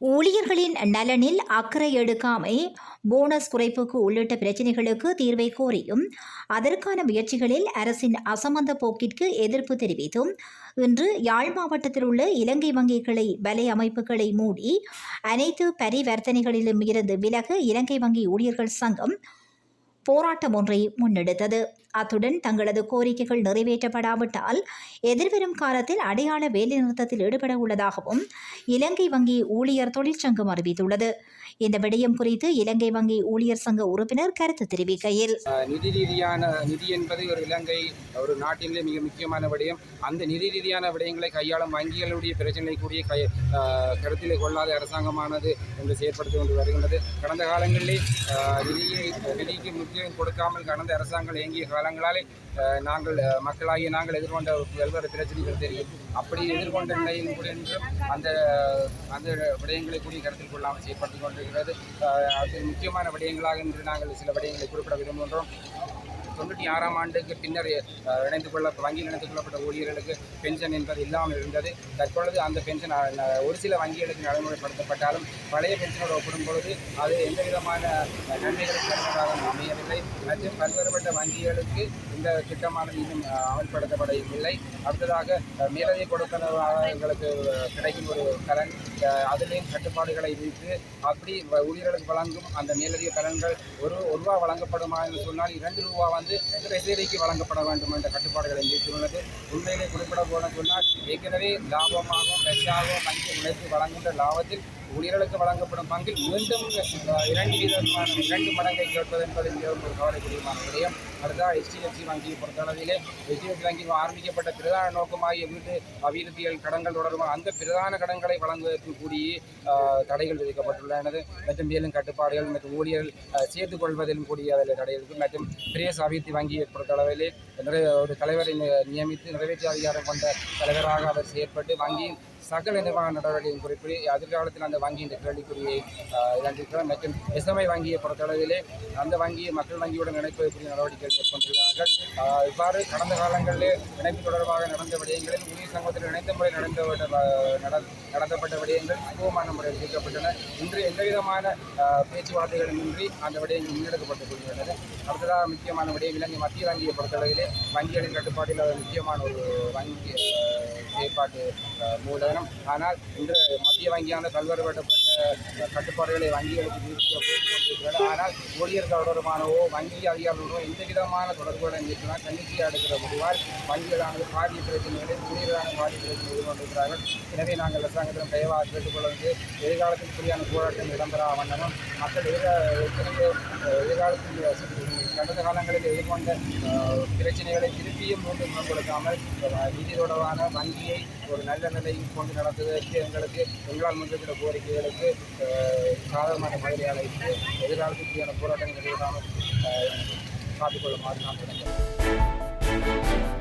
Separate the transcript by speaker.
Speaker 1: ஊழியர்களின் நலனில் அக்கறை எடுக்காமை போனஸ் குறைப்புக்கு உள்ளிட்ட பிரச்சினைகளுக்கு தீர்வை கோரியும். அதற்கான முயற்சிகளில் அரசின் அசமந்த போக்கிற்கு எதிர்ப்பு தெரிவித்தும். இன்று யாழ் மாவட்டத்தில் உள்ள இலங்கை வங்கி கிளை வலை அமைப்புகளை மூடி அனைத்து பரிவர்த்தனைகளிலும் இருந்து விலக இலங்கை வங்கி ஊழியர்கள் சங்கம் போராட்டம் ஒன்றை முன்னெடுத்தது. அத்துடன் தங்களது கோரிக்கைகள் நிறைவேற்றப்படாவிட்டால் எதிர்வரும் காலத்தில் அடையாள வேலைநிறுத்தத்தில் ஈடுபட உள்ளதாகவும் இலங்கை வங்கி ஊழியர் தொழிற்சங்கம் அறிவித்துள்ளது. இந்த விடயம் குறித்து இலங்கை வங்கி ஊழியர் சங்க உறுப்பினர் கருத்து தெரிவிக்கையில்
Speaker 2: நிதி ரீதியான நிதி என்பது ஒரு இலங்கை ஒரு நாட்டிலே மிக முக்கியமான விடயம். அந்த நிதி ரீதியான விடயங்களை கையாளும் வங்கிகளுடைய பிரச்சனை கூடிய கை கருத்திலே கொள்ளாத அரசாங்கமானது என்று செயற்படுத்தி கொண்டு வருகின்றது. கடந்த காலங்களிலே நிதியை நிதிக்கு முக்கியத்துவம் கொடுக்காமல் கடந்த அரசாங்கம் இயங்கிய காலங்களாலே நாங்கள் மக்களாகிய நாங்கள் எதிர்கொண்ட பல்வேறு பிரச்சனைகள் தெரியும். அப்படி எதிர்கொண்ட நிலையில் கூட என்றும் அந்த அந்த விடயங்களை கூடிய கருத்தில் கொள்ளாமல் செயற்பட்டு கொண்டிருக்கிறது. அஹ் அது முக்கியமான விடயங்களாக இன்று நாங்கள் சில விடயங்களை குறிப்பிட விரும்புகின்றோம். தொண்ணூற்றி ஆறாம் ஆண்டுக்கு பின்னர் இணைந்து கொள்ள வங்கியில் இணைந்து கொள்ளப்பட்ட ஊழியர்களுக்கு பென்ஷன் என்பது இல்லாமல் இருந்தது. தற்பொழுது அந்த பென்ஷன் ஒரு சில வங்கிகளுக்கு நடைமுறைப்படுத்தப்பட்டாலும் பழைய பென்ஷனோடு ஒப்பிடும் பொழுது அது எந்த விதமான நன்மைகளுக்கு தருவதாக அமையவில்லை. மற்றும் பல்வேறுபட்ட வங்கிகளுக்கு இந்த திட்டமானது இன்னும் அமல்படுத்தப்பட அமல்படுத்தப்படவில்லை. அடுத்ததாக மேலதை மேலதிக கிடைக்கும் ஒரு கலன் அதிலேயும் கட்டுப்பாடுகளை விதித்து அப்படி வ- ஊழியர்களுக்கு வழங்கும் அந்த மேலதிக கடன்கள் ஒரு ஒரு ரூபா வழங்கப்படுமா என்று சொன்னால் இரண்டு ரூபா வந்து ட்ரெஸரிக்கு வழங்கப்பட வேண்டும் என்ற கட்டுப்பாடுகளை விதித்துள்ளது உண்மையிலே குறிப்பிட போன சொன்னால் ஏற்கனவே லாபமாகவும் வெச்சாகவும் வங்கி உழைத்து வழங்குகின்ற லாபத்தில் ஊழியர்களுக்கு வழங்கப்படும் பங்கில் மீண்டும் இரண்டு விதமான இரண்டு மடங்கை கேட்பது என்பது மிகவும் ஒரு கூடியமான விடயம் அடுத்ததாக ஹெச்டிஎஃப்சி வங்கியை பொறுத்தளவிலே ஹெச்டிஎஃப்சி வங்கி ஆரம்பிக்கப்பட்ட பிரதான நோக்கமாகிய வீட்டு அபிவிருத்திகள் கடன்கள் தொடர்பான அந்த பிரதான கடன்களை வழங்குவதற்கு கூடிய தடைகள் விதிக்கப்பட்டுள்ளனது மற்றும் மேலும் கட்டுப்பாடுகள் மற்றும் ஊழியர்கள் அஹ், சேர்த்துக் கொள்வதிலும் கூடிய அதில் தடைகள் மற்றும் பிரேஸ் அபிவிருத்தி வங்கியை பொறுத்தளவிலே நிறைய ஒரு தலைவரை நி- நியமித்து நிறைவேற்று அதிகாரம் கொண்ட தலைவராக அவர் செயற்பட்டு வங்கியின் சகல நிர்வாக நடவடிக்கையின் குறிப்பிட எதிர்காலத்தில் அந்த வங்கியின் கேள்விக்குறியை இழந்திருக்கிறார் மற்றும் எஸ்எம்ஐ வங்கியை பொறுத்தளவிலே அந்த வங்கியை மக்கள் வங்கியுடன் இணைப்பதற்குரிய நடவடிக்கைகள் மேற்கொண்டுள்ளார்கள் இவ்வாறு கடந்த காலங்களிலே இணைப்பு தொடர்பாக நடந்த விடயங்களில் ஊழியர் சங்கத்தில் இணைந்த முறை நடந்த நட- நடத்தப்பட்ட விடயங்கள் அனுபவமான முறையில் தீர்க்கப்பட்டன. இன்று எந்தவிதமான பேச்சுவார்த்தைகளின்றி பேச்சுவார்த்தைகளும் இன்றி அந்த விடயங்கள் முன்னெடுக்கப்பட்டுக் கொள்கின்றன அடுத்ததாக முக்கியமான விடயம் இலங்கை மத்திய வங்கியை பொறுத்தளவிலே வங்கிகளின் கட்டுப்பாட்டில் முக்கியமான ஒரு வங்கி கட்டுப்பாட்டு மூலதனம். ஆனால் இன்று மத்திய வங்கியான பல்வேறுபட்டப்பட்ட கட்டுப்பாடுகளை வங்கிகளுக்கு விதிக்க ஆனால் ஊழியர் தொடர்பானவோ வங்கி அதிகாரிகளோ எந்த விதமான தொடர்புடன் இருக்கிறார் தன்னிச்சையாக எடுக்கிற முடிவால் வங்கிகளானது பாதிய பிரச்சனைகளை ஊழியர்களான பாதிய பிரச்சனை எதிர்கொண்டிருக்கிறார்கள். எனவே நாங்கள் அரசாங்கத்திடம் தயவாக கேட்டுக்கொள்வது எதிர்காலத்தில் குறியான போராட்டம் இடம்பெறா வண்ணமும் மக்கள் எதிர்கால எதிர்காலத்தில் கடந்த காலங்களில் எதிர்கொண்ட பிரச்சனைகளை திருப்பியும் மீண்டும் முன்படுத்தாமல் நிதி தொடர்பான வங்கியை ஒரு நல்ல நிலையில் கொண்டு நடத்துவதற்கு எங்களுக்கு எங்களால் முன்வைக்கிற கோரிக்கைகளுக்கு அஹ், சாதகமான பதிலை அழைத்து எதிர்காலத்திற்கான போராட்டங்கள் எதிராமல் காத்துக்கொள்ளுமாறு நான் நினைக்கிறேன்